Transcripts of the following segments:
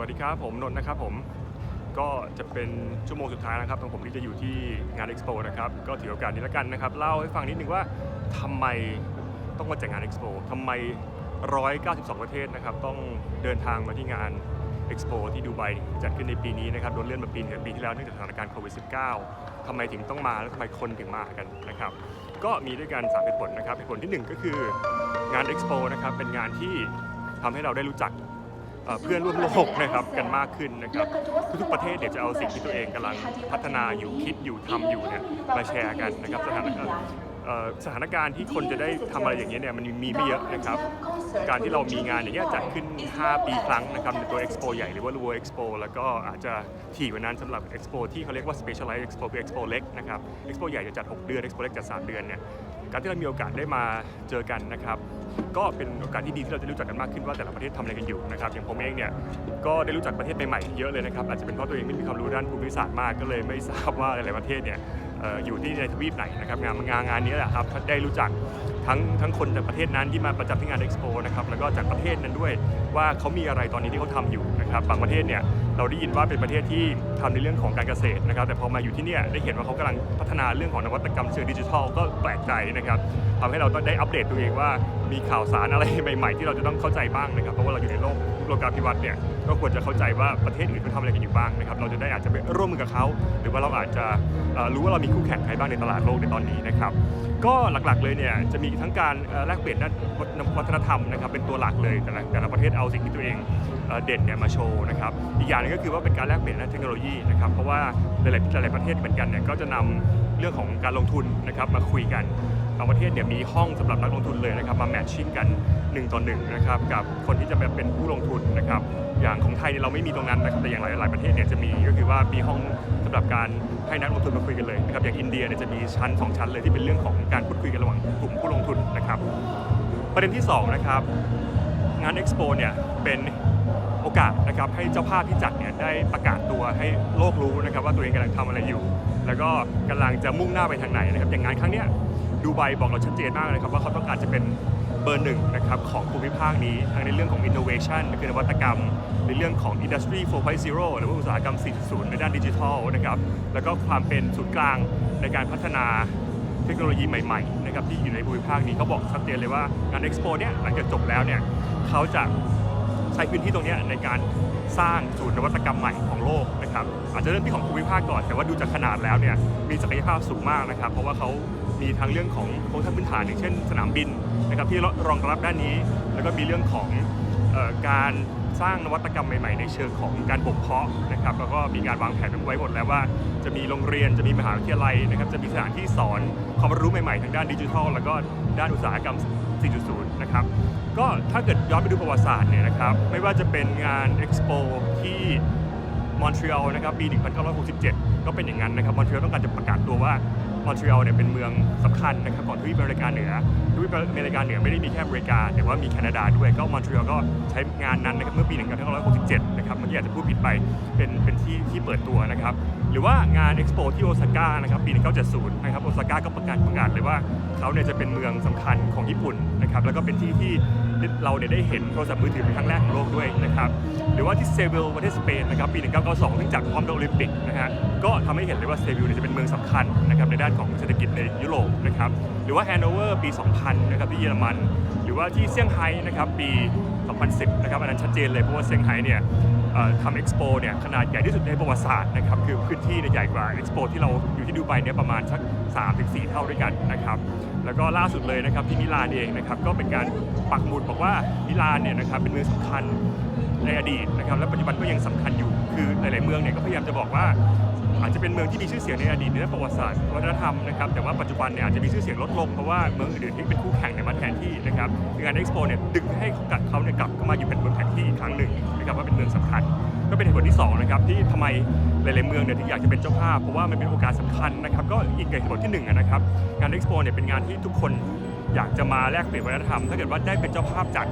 วัสดีครับ ผมนนท์นะครับผมก็จะเป็นชั่วโมงสุดท้ายนะครับของผมที่จะอยู่ที่งาน Expo นะครับก็ถือโอกาสนี้แล้วกันนะครับ เล่าให้ฟังนิดนึงว่าทำไมต้องมาจัดงาน Expo ทำไม 192 ประเทศนะครับ ต้องเดินทางมาที่งาน Expo ที่ดูไบจัดขึ้นในปีนี้นะครับโดนเลื่อนมาปีนึงจากปีที่แล้วเนื่องจากสถานการณ์โควิด -19 ทำไมถึงต้องมาและทำไมคนถึงมากันนะครับ ก็มีด้วยกัน3เหตุผลนะครับเหตุผลที่หนึ่งก็คืองาน Expo นะครับเป็นงานที่ทำให้เราได้รู้จัก เพื่อนร่วมโลกนะครับกันมากขึ้นนะครับทุกๆประเทศเดี๋ยวจะเอาสิ่งที่ตัวเองกำลังพัฒนาอยู่คิดอยู่ทำอยู่เนี่ยมาแชร์กันนะครับสถานการณ์ สถานการณ์ที่คนจะได้ทำอะไรอย่างเงี้ยเนี่ยมันมีไม่เยอะนะครับ การที่เรามีงานอย่างเงี้ยจัดขึ้น 5 ปีครั้งนะครับในตัว Expo ใหญ่หรือว่า World Expo แล้วก็อาจจะถี่กว่านั้นสำหรับ Expo ที่เขาเรียกว่า Specialized Expo คือ Expo เล็กนะครับ Expo ใหญ่จะจัด 6 เดือน Expo เล็กจัด 3 เดือนเนี่ยการที่เรามีโอกาสได้มาเจอกันนะครับ ก็เป็นโอกาสที่ดีที่เราจะรู้จักกันมากขึ้นว่าแต่ละประเทศทำอะไรกันอยู่นะครับอย่างผมเองเนี่ยก็ได้รู้จักประเทศใหม่ๆเยอะเลยนะครับอาจจะเป็นเพราะตัวเองไม่มีความรู้ด้านภูมิศาสตร์มากก็เลยไม่ทราบว่าหลายๆประเทศเนี่ยเอยู่ที่ในทวีปไหนนะครับงานงานงานนี้แหละครับได้รู้จักทั้งทั้งคนจากประเทศนั้นที่มาประจำที่งานเอ็กซ์โปนะครับแล้วก็จากประเทศนั้นด้วยว่าเขามีอะไรตอนนี้ที่เขาทำอยู่นะครับบางประเทศเนี่ยเราได้ยินว่าเป็นประเทศที่ ทำในเรื่องของการเกษตรนะครับ แต่พอมาอยู่ที่เนี่ยได้เห็นว่าเขากำลังพัฒนาเรื่องของนวัตกรรมเชิงดิจิทัลก็แปลกใจนะครับทำให้เราต้องได้อัปเดตตัวเองว่ามีข่าวสารอะไรใหม่ๆ ที่เราจะต้องเข้าใจบ้างนะครับ เพราะว่าเราอยู่ในโลกโลกาภิวัตน์เนี่ยก็ควรจะเข้าใจว่าประเทศอื่นเขาทำอะไรกันอยู่บ้างนะครับ เราจะได้อาจจะไปร่วมมือกับเขา หรือว่าเราอาจจะรู้ว่าเรามีคู่แข่งใครบ้างในตลาดโลกในตอนนี้นะครับก็หลักๆเลยเนี่ยจะมีทั้งการแลกเปลี่ยนด้านวัฒนธรรมนะครับเป็นตัวหลักเลยแต่ละแต่ละประเทศเอาสิ่งที่ตัวเองเด่นเนี่ยมาโชว์นะครับอีกอย่างนึงก็คือว่าเป็นการแลกเปลี่ยนด้านเทคโนโลยีนะครับเพราะว่าหลายๆหลายประเทศเหมือนกันเนี่ยก็จะนำเรื่องของการลงทุนนะครับมาคุยกันบางประเทศเนี่ยมีห้องสำหรับนักลงทุนเลยนะครับมาแมทชิ่งกัน1ต่อ1นะครับกับคนที่จะเป็นผู้ลงทุนนะครับอย่างของไทยเนี่ยเราไม่มีตรงนั้นนะครับแต่อย่างหลาย ๆประเทศเนี่ยจะมีก็คือว่ามีห้องสำหรับการให้นักลงทุนมาคุยกันเลยนะครับอย่างอินเดียเนี่ยจะมีชั้น 2 ชั้นเลยที่เป็นเรื่องของการพูดคุยกันระหว่างกลุ่มผู้ลงทุนนะครับ ประเด็นที่สองนะครับงาน Expo เนี่ยเป็น โอกาสนะครับให้เจ้าภาพที่จัดเนี่ยได้ประกาศตัวให้โลกรู้นะครับว่าตัวเองกำลังทำอะไรอยู่ แล้วก็กำลังจะมุ่งหน้าไปทางไหนนะครับอย่างงานครั้งเนี้ยดูไบบอกเราชัดเจนมากเลยครับว่าเขาต้องการจะเป็นเบอร์หนึ่งนะครับของภูมิภาคนี้ทั้งในเรื่องของ innovation คือนวัตกรรม ในเรื่องของ industry 4.0 หรือว่าอุตสาหกรรม 4.0 ในด้านดิจิทัลนะครับแล้วก็ความเป็นศูนย์กลางในการพัฒนาเทคโนโลยีใหม่ๆนะครับที่อยู่ในภูมิภาคนี้เขาบอกชัดเจนเลยว่างาน Expo เนี่ยหลังจากจบแล้วเนี่ยเขาจะ ช้พื้นที่ตรงนี้ในการสร้างศูนย์นวัตกรรมใหม่ของโลกนะครับอาจจะเริ่มที่ของภูมิภาคก่อนแต่ว่าดูจากขนาดแล้วเนี่ยมีศักยภาพสูงมากนะครับ เพราะว่าเขามีทั้งเรื่องของโครงสร้างพื้นฐานอย่างเช่น สนามบินนะครับที่รองรับด้านนี้ แล้วก็มีเรื่องของออการสร้างนวัตกรรมใหม่ๆ ในเชิงของการบ่มเพาะนะครับแล้วก็มีการวางแผนไว้หมดแล้วว่า จะมีโรงเรียนจะมีมหาวิทยาลัยนะครับจะมีสถานที่สอนความรู้ใหม่ๆทางด้านดิจิทัล แล้วก็ด้านอุตสาหกรรม 4.0 นะครับ ก็ถ้าเกิดย้อนไปดูประวัติศาสตร์เนี่ยนะครับ ไม่ว่าจะเป็นงาน Expo ที่มอนทรีออลนะครับปี 1967 ก็เป็นอย่างนั้นนะครับ มอนทรีออลต้องการจะประกาศตัวว่ามอนทรีออลเนี่ยเป็นเมืองสำคัญนะครับของทวีปอเมริกาเหนือทวีปอเมริกาเหนือไม่ได้มีแค่อเมริกา แต่ว่ามีแคนาดาด้วยก็มอนทรีออลก็ใช้งานนั้นนะครับเมื่อปี 1967 นะครับเมื่อกี้อาจจะพูดผิดไปเป็นเป็นที่ที่เปิดตัวนะครับ หรือว่างาน Expo ที่โอซาก้านะครับปี 1970 นะครับโอซาก้าก็ประกาศประกาศเลยว่าเขาเนี่ยจะเป็นเมืองสำคัญของญี่ปุ่นนะครับแล้วก็เป็นที่ที่เราเนี่ยได้เห็นโทรศัพท์มือถือเป็นครั้งแรกของโลกด้วยนะครับหรือว่าที่เซวิลประเทศสเปนนะครับปี 1992ซึ่งจัดพร้อมกับโอลิมปิกนะฮะก็ทำให้เห็นเลยว่าเซวิลเนี่ยจะเป็นเมืองสำคัญนะครับในด้านของเศรษฐกิจในยุโรปนะครับหรือว่าแฮนโนเวอร์ปี 2000 นะครับที่เยอรมัน หรือว่าที่เซี่ยงไฮ้นะครับปี 2010 นะครับอันนั้นชัดเจนเลยเพราะว่าเซี่ยงไฮ้เนี่ย ทำเอ็กซ์โปเนี่ยขนาดใหญ่ที่สุดในประวัติศาสตร์นะครับคือพื้นที่ใหญ่กว่าเอ็กซ์โปที่เราอยู่ที่ดูไบเนี่ยประมาณสัก3-4 เท่าด้วยกันนะครับแล้วก็ล่าสุดเลยนะครับที่มิลานเองนะครับก็เป็นการปักหมุดบอกว่ามิลานเนี่ยนะครับเป็นเมืองสำคัญในอดีตนะครับและปัจจุบันก็ยังสำคัญอยู่ ลาย ๆ เมืองเนี่ยก็พยายามจะบอกว่า อาจจะเป็นเมืองที่มีชื่อเสียงในอดีตในด้านประวัติศาสตร์วัฒนธรรมนะครับแต่ว่าปัจจุบันเนี่ยอาจจะมีชื่อเสียงลดลงเพราะว่าเมืองอื่นๆที่เป็นคู่แข่งเนี่ยมาแทนที่นะครับงานเอ็กซ์โปเนี่ยดึงให้เขากัดเขาเนี่ยกลับเข้ามาอยู่เป็นบนแผนที่อีกครั้งหนึ่งนะครับว่าเป็นเมืองสำคัญ ก็เป็นเหตุผลที่สองนะครับที่ทำไมหลาย ๆ เมืองเนี่ยถึงอยากจะเป็นเจ้าภาพเพราะว่ามันเป็นโอกาสสำคัญนะครับก็อีกเหตุผลที่หนึ่งนะครับงานเอ็กซ์โปเนี่ยเป็นงานที่ทุกคนอยากจะมาแลกเปลี่ยนวัฒนธรรมถ้าเกิดว่าได้เป็นเจ้าภาพจัด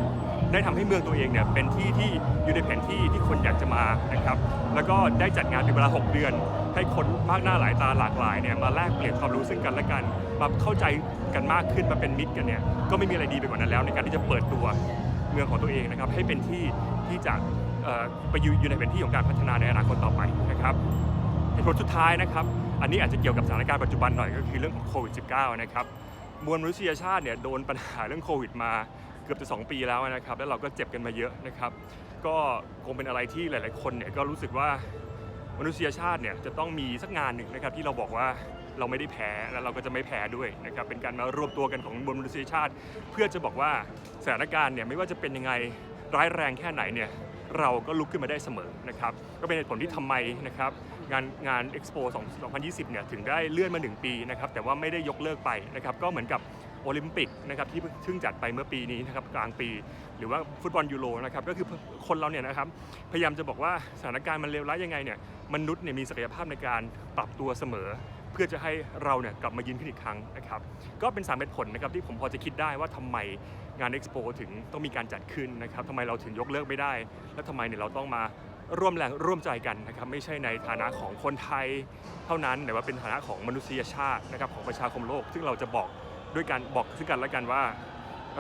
ได้ทำให้เมืองตัวเองเนี่ยเป็นที่ที่อยู่ในแผนที่ที่คนอยากจะมานะครับ แล้วก็ได้จัดงานเป็นเวลา 6 เดือน ให้คนมากหน้าหลายตาหลากหลายเนี่ยมาแลกเปลี่ยนความรู้ซึ่งกันและกัน มาเข้าใจกันมากขึ้นมาเป็นมิตรกันเนี่ยก็ไม่มีอะไรดีไปกว่านั้นแล้ว ในการที่จะเปิดตัวเมืองของตัวเองนะครับให้เป็นที่ที่จะไปอยู่อยู่ในเป็นที่ของการพัฒนาในอนาคตต่อไปนะครับเหตุผลสุดท้ายนะครับ อันนี้อาจจะเกี่ยวกับสถานการณ์ปัจจุบันหน่อยก็คือเรื่องของโควิด -19 นะครับ มวลมนุษยชาติเนี่ยโดนปัญหาเรื่องโควิดมา กือบจะ 2 ปีแล้วนะครับ แล้วเราก็เจ็บกันมาเยอะนะครับ ก็คงเป็นอะไรที่หลาย ๆ คนเนี่ยก็รู้สึกว่ามนุษยชาติเนี่ยจะต้องมีสักงานหนึ่งนะครับที่เราบอกว่าเราไม่ได้แพ้และเราก็จะไม่แพ้ด้วยนะครับเป็นการมารวมตัวกันของมนุษยชาติ เพื่อจะบอกว่าสถานการณ์เนี่ยไม่ว่าจะเป็นยังไงร้ายแรงแค่ไหนเนี่ยเราก็ลุกขึ้นมาได้เสมอนะครับก็เป็นเหตุผลที่ทำไมนะครับงานงาน Expo 2020 เนี่ยถึงได้เลื่อนมา 1 ปีนะครับแต่ว่าไม่ได้ยกเลิกไปนะครับก็เหมือนกับ โอลิมปิกนะครับที่เพิ่งจัดไปเมื่อปีนี้นะครับกลางปี หรือว่าฟุตบอลยูโรนะครับก็คือคนเราเนี่ยนะครับพยายามจะบอกว่าสถานการณ์มันเลวร้ายยังไงเนี่ยมนุษย์เนี่ยมีศักยภาพในการปรับตัวเสมอ เพื่อจะให้เราเนี่ยกลับมายืนขึ้นอีกครั้งนะครับก็เป็นสามเหตุผลนะครับที่ผมพอจะคิดได้ว่าทำไมงาน Expo ถึงต้องมีการจัดขึ้นนะครับทำไมเราถึงยกเลิกไม่ได้ และทำไมเนี่ยเราต้องมาร่วมแรงร่วมใจกันนะครับไม่ใช่ในฐานะของคนไทยเท่านั้นแต่ว่าเป็นฐานะของมนุษยชาตินะครับของประชาคมโลก ซึ่งเราจะบอก ด้วยการบอกซึ่งกันและกันว่า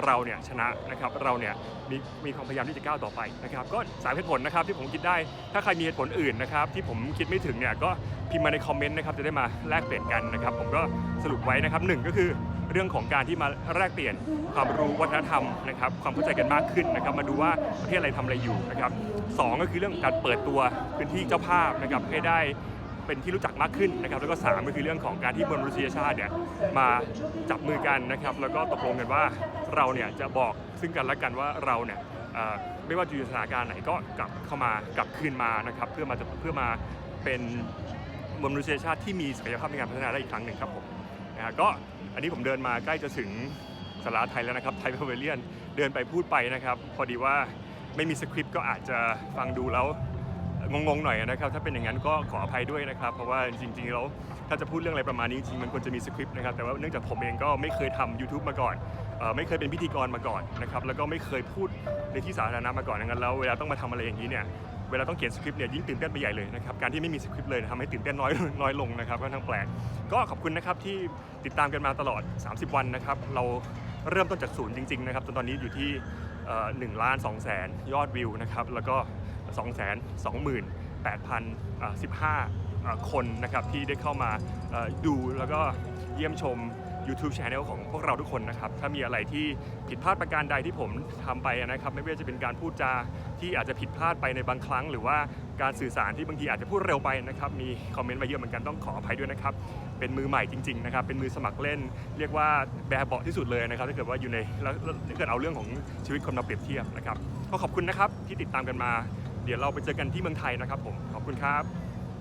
เราเนี่ยชนะนะครับเราเนี่ยมีมีความพยายามที่จะก้าวต่อไปนะครับก็สามเหตุผลนะครับที่ผมคิดได้ถ้าใครมีเหตุผลอื่นนะครับที่ผมคิดไม่ถึงเนี่ยก็พิมพ์มาในคอมเมนต์นะครับจะได้มาแลกเปลี่ยนกันนะครับผมก็สรุปไว้นะครับหนึ่งก็คือเรื่องของการที่มาแลกเปลี่ยนความรู้วัฒนธรรมนะครับความเข้าใจกันมากขึ้นนะครับมาดูว่าประเทศอะไรทำอะไรอยู่นะครับสองก็คือเรื่องการเปิดตัวพื้นที่เจ้าภาพนะครับให้ได้ เป็นที่รู้จักมากขึ้นนะครับแล้วก็ 3 ก็คือเรื่องของการที่มวลมนุษยชาติเนี่ยมาจับมือกันนะครับแล้วก็ตกลงกันว่าเราเนี่ยจะบอกซึ่งกันและกันว่าเราเนี่ยไม่ว่าจะอยู่สถานการณ์ไหนก็กลับเข้ามากลับคืนมานะครับเพื่อมาเพื่อมาเป็นมวลมนุษยชาติที่มีศักยภาพในการพัฒนาได้อีกครั้งหนึ่งครับผมนะฮะก็อันนี้ผมเดินมาใกล้จะถึงสาราไทยแล้วนะครับไทยพาเวเลียนเดินไปพูดไปนะครับ พอดีว่าไม่มีสคริปต์ก็อาจจะฟังดูแล้ว งงๆหน่อยนะครับถ้าเป็นอย่างนั้นก็ขออภัยด้วยนะครับ เพราะว่าจริงๆแล้วถ้าจะพูดเรื่องอะไรประมาณนี้จริงมันควรจะมีสคริปต์นะครับแต่ว่าเนื่องจากผมเองก็ไม่เคยทำ YouTube มาก่อนออไม่เคยเป็นพิธีกรมาก่อนนะครับแล้วก็ไม่เคยพูดในที่สาธารณะมาก่อนดังนั้นแล้วเวลาต้องมาทำอะไรอย่างนี้เนี่ยเวลาต้องเขียนสคริปต์เนี่ยยิ่งตื่นเต้นไปใหญ่เลยนะครับการที่ไม่มีสคริปต์เลยทำให้ตื่นเต้นน้อยน้อยลงนะครับก็ทั้งแปลกก็ขอบคุณนะครับที่ติดตามกันมาตลอด 30 วันนะครับเราเริ่มต้นจากศูนย์จริงๆนะครับจนตอนนี้อยู่ที่หนึ่งล้านสองแสนยอดวิวนะครับแล้วก็ 2 2 0 8,015 คนนะครับที่ได้เข้ามาดูแล้วก็เยี่ยมชม YouTube Channel ของพวกเราทุกคนนะครับ ถ้ามีอะไรที่ผิดพลาดประการใดที่ผมทำไปนะครับ ไม่ว่าจะเป็นการพูดจาที่อาจจะผิดพลาดไปในบางครั้ง หรือว่าการสื่อสารที่บางทีอาจจะพูดเร็วไปนะครับ มีคอมเมนต์มาเยอะเหมือนกันต้องขออภัยด้วยนะครับ เป็นมือใหม่จริง ๆ นะครับ เป็นมือสมัครเล่น เรียกว่าแบบเบาะที่สุดเลยนะครับ ถ้าเกิดว่าอยู่ในแล้วถ้าเกิดเอาเรื่องของชีวิตคนมาเปรียบเทียบนะครับ ก็ขอบคุณนะครับที่ติดตามกันมา เดี๋ยวเราไปเจอกันที่เมืองไทยนะครับผมขอบคุณครับ